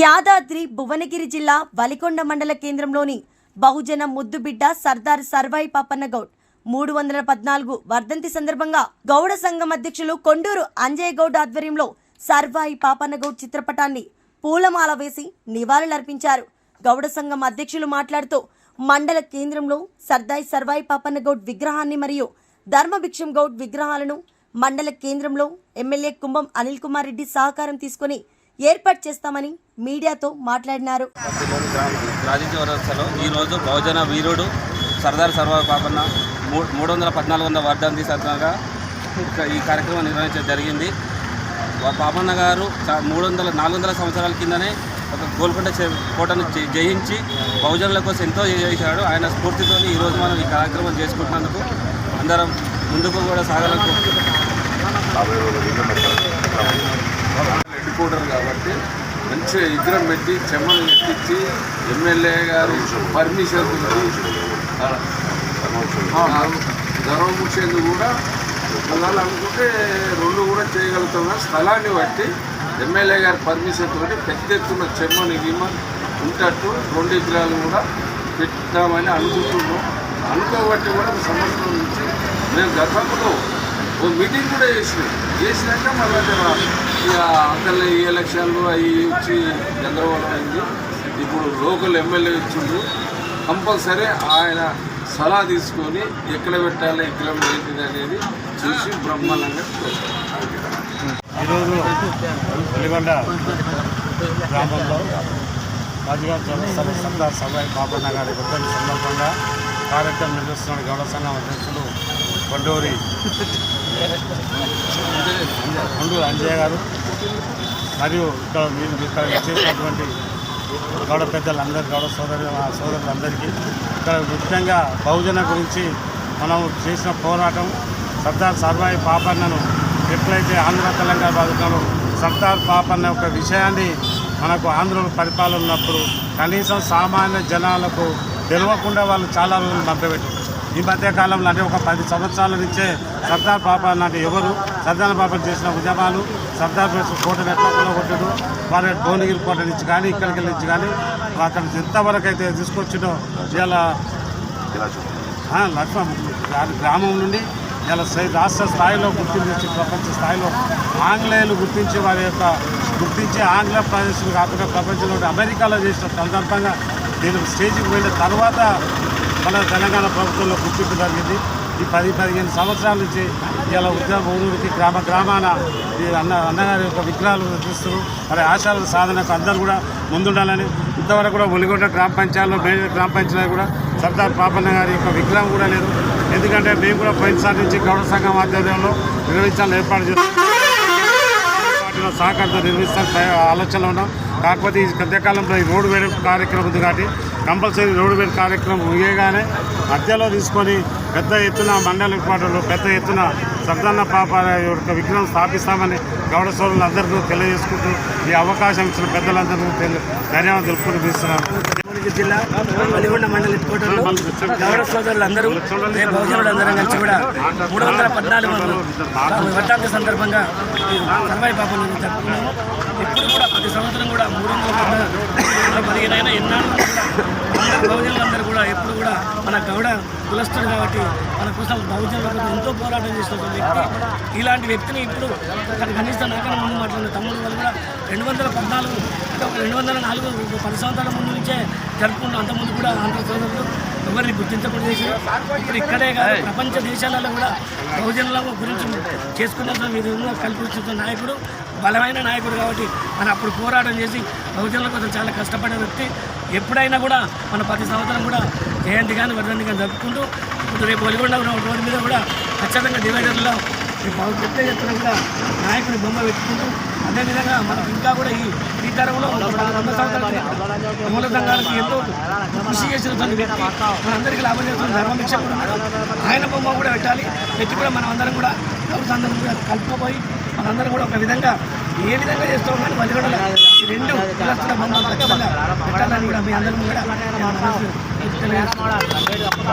యాదాద్రి భువనగిరి జిల్లా వలికొండ మండల కేంద్రంలోని బహుజన ముద్దుబిడ్డ సర్దార్ సర్వాయి పాపన్న గౌడ్ మూడు వందల పద్నాలుగు వర్ధంతి సందర్భంగా గౌడ సంఘం అధ్యక్షులు కొండూరు అంజయ్ గౌడ్ ఆధ్వర్యంలో సర్వాయి పాపన్న గౌడ్ చిత్రపటాన్ని పూలమాల వేసి నివాళులర్పించారు. గౌడ సంఘం అధ్యక్షులు మాట్లాడుతూ మండల కేంద్రంలో సర్దాయి సర్వాయి పాపన్న గౌడ్ విగ్రహాన్ని మరియు ధర్మభిక్షం గౌడ్ విగ్రహాలను మండల కేంద్రంలో ఎమ్మెల్యే కుంభం అనిల్ కుమార్ రెడ్డి సహకారం తీసుకుని ఏర్పాటు చేస్తామని మీడియాతో మాట్లాడినారు. ఈ రోజు ఈరోజు బహుజన వీరుడు సర్దార్ సర్వాయి పాపన్న మూడు వందల పద్నాలుగు వందల వర్ధంతి సందర్భంగా ఈ కార్యక్రమం నిర్వహించడం జరిగింది. పాపన్న గారు మూడు వందల నాలుగు వందల సంవత్సరాల కిందనే ఒక గోల్కొండ కోటను జయించి బహుజనుల కోసం ఎంతో చేశాడు. ఆయన స్ఫూర్తితో ఈరోజు మనం ఈ కార్యక్రమం చేసుకుంటున్నందుకు అందరం ముందుకు కూడా సాగాలని కోరుకుంటున్నాం. కాబట్టి మంచిగా విగ్రహం పెట్టి చెమ్మలు ఎక్కించి ఎమ్మెల్యే గారు పర్మిషన్ గర్వముచ్చేందుకు కూడా ఒకవేళ అనుకుంటే రెండు కూడా చేయగలుగుతాం స్థలాన్ని బట్టి ఎమ్మెల్యే గారి పర్మిషన్ తోటి పెద్ద ఎత్తున చెమ్మని గిమ్మ ఉంటట్టు రెండు విగ్రహాలు కూడా పెట్టామని అనుకుంటున్నాం అనుకోబట్టి కూడా సంవత్సరం నుంచి మేము గతంలో ఓ మీటింగ్ కూడా చేసినాం. చేసినాక మళ్ళీ ఇక అక్కడ ఈ ఎలక్షన్లు అవి వచ్చి గందరగోళం అయింది ఇప్పుడు లోకల్ ఎమ్మెల్యే ఇచ్చిండు కంపల్సరీ ఆయన సలహా తీసుకొని ఎక్కడ పెట్టాలి ఎక్కడ ఏంటిది అనేది చూసి బ్రహ్మాండంగా ఈరోజు వెలిగొండ గ్రామంలో రాజుగారి సందర్భంగా కార్యక్రమం నిర్వహిస్తున్న గౌడ సంఘం అధ్యక్షులు కొండూరి. కొండూరు అంజయ్య గారు. మరియు ఇక్కడ మీరు ఇక్కడ చేసినటువంటి గౌడ పెద్దలందరూ గౌడ సోదరు సోదరులందరికీ ఇక్కడ ముఖ్యంగా బహుజన గురించి మనం చేసిన పోరాటం సర్దార్ సర్వాయి పాపన్నను ఎట్లయితే ఆంధ్ర తెలంగాణ బాధితులు సర్దార్ పాపన్న యొక్క విషయాన్ని మనకు ఆంధ్రులు పరిపాలన ఉన్నప్పుడు కనీసం సామాన్య జనాలకు తెలియకుండా వాళ్ళు చాలా రోజులు మభ్యపెట్టారు. ఈ మధ్యకాలంలో అంటే ఒక పది సంవత్సరాల నుంచే సర్దార్ బాబా లాంటి ఎవరు సర్దార్ పాపన్న చేసిన ఉద్యమాలు సర్దార్ కోటను ఎట్లా కొట్టడు వారి భువనగిరి కోట నుంచి కానీ ఇక్కడికి వెళ్ళి నుంచి కానీ అక్కడ ఎంతవరకు అయితే తీసుకొచ్చినో ఇలా ఆ, లక్ష్మణ గ్రామం నుండి ఇలా రాష్ట్ర స్థాయిలో గుర్తించి ప్రపంచ స్థాయిలో ఆంగ్లేయులు గుర్తించి వారి యొక్క గుర్తించి ఆంగ్ల ప్రదేశం కాకుండా ప్రపంచంలో అమెరికాలో చేసిన సందర్భంగా నేను స్టేజ్కి వెళ్ళిన తర్వాత మన తెలంగాణ ప్రభుత్వంలో గుర్తింపు జరిగింది. ఈ పది పదిహేను సంవత్సరాల నుంచి ఇలా ఉద్యమ ఊరికి గ్రామ గ్రామాన ఈ అన్న అన్నగారి యొక్క విగ్రహాలు చూస్తూ మరి ఆశాల సాధనకు అందరూ కూడా ముందుండాలని ఇంతవరకు కూడా ఒలిగొండ గ్రామ పంచాయతీలో మేజర్ గ్రామ పంచాయతీ కూడా సర్దార్ పాపన్న గారి యొక్క విగ్రహం కూడా లేదు. ఎందుకంటే మేము కూడా పోయినసారి నుంచి గౌరవ సంఘం ఆధ్వర్యంలో నిర్వహించాలని ఏర్పాటు చేస్తాం పార్టీలో సహకారంతో నిర్వహిస్తాం ఆలోచనలో ఉన్నాం. కాకపోతే ఈ మధ్యకాలంలో ఈ రోడ్డు వేడి కార్యక్రమం ఉంది కాబట్టి కంపల్సరీ రోడ్డు వేడి కార్యక్రమం ముగియగానే మధ్యలో తీసుకొని పెద్ద ఎత్తున మండల ఏర్పాటులో పెద్ద ఎత్తున సర్దన్న పాప యొక్క విగ్రహం స్థాపిస్తామని గౌడ సోదరులు అందరికీ తెలియజేసుకుంటూ ఈ అవకాశం ఇచ్చిన పెద్దలందరికీ తెలి- ధన్యవాదాలు తెలుపుకుంటూ తీస్తున్నాను భువనగిరి జిల్లా వలిగొండ మండల కోటలో గౌరవ సోదరులందరూ రేపు కలిసి కూడా మూడు వందల పద్నాలుగు వర్తాంత సందర్భంగా సర్వాయి పాపం జరుపుకున్నాము. ఎప్పుడు కూడా ప్రతి సంవత్సరం కూడా మూడు వందల పద్నాలుగు పదిహేను అయినా ఎన్నాళ్ళు అందరూ బహుజనులందరూ కూడా ఎప్పుడు కూడా మన గౌడ కులస్తుడు కాబట్టి మన కోసం బహుజనుల కోసం ఎంతో పోరాటం చేసిన వ్యక్తి. ఇలాంటి వ్యక్తిని ఇప్పుడు కానీ కనీసం నాకన్నా ముందు మాట్లాడిన తమ్ముడు వాళ్ళు కూడా రెండు వందల పద్నాలుగు అంటే ఒక రెండు వందల నాలుగు పది సంవత్సరాల ముందు నుంచే జరుపుకున్న అంతకుముందు కూడా ఆంధ్ర సోదరులు ఎవరిని గుర్తించకుండా చేసి ఇప్పుడు ఇక్కడే కాదు ప్రపంచ దేశాలలో కూడా బహుజనుల గురించి చేసుకున్న విధంగా కల్పించిన నాయకుడు బలమైన నాయకుడు కాబట్టి మన అప్పుడు పోరాటం చేసి బహుజనుల కోసం చాలా కష్టపడే వ్యక్తి. ఎప్పుడైనా కూడా మన ప్రతి సంవత్సరం కూడా జయంతి కానీ వర్ధంతి కానీ జరుపుకుంటూ ఇప్పుడు రేపు వలిగొండ రోడ్డు మీద కూడా ఖచ్చితంగా డివైడర్లో రేపు పెద్ద ఎత్తున కూడా నాయకుడి బొమ్మ పెట్టుకుంటూ అదేవిధంగా మనం ఇంకా కూడా ఈ ఈ తరంలో వంద సంవత్సరాల మూల సంఘానికి ఎంతో కృషి చేసినటువంటి వ్యక్తి మనందరికీ లాభం చేస్తున్న ధర్మభిక్షకుడు ఆయన బొమ్మ కూడా పెట్టాలి. పెట్టి కూడా మనం అందరం కూడా గౌరవ అందరం కూడా కలుపుకోపోయి మనందరం కూడా ఒక విధంగా ఏ విధంగా చేస్తాం కానీ ఈ రెండు కూడా మీ అందరం కూడా.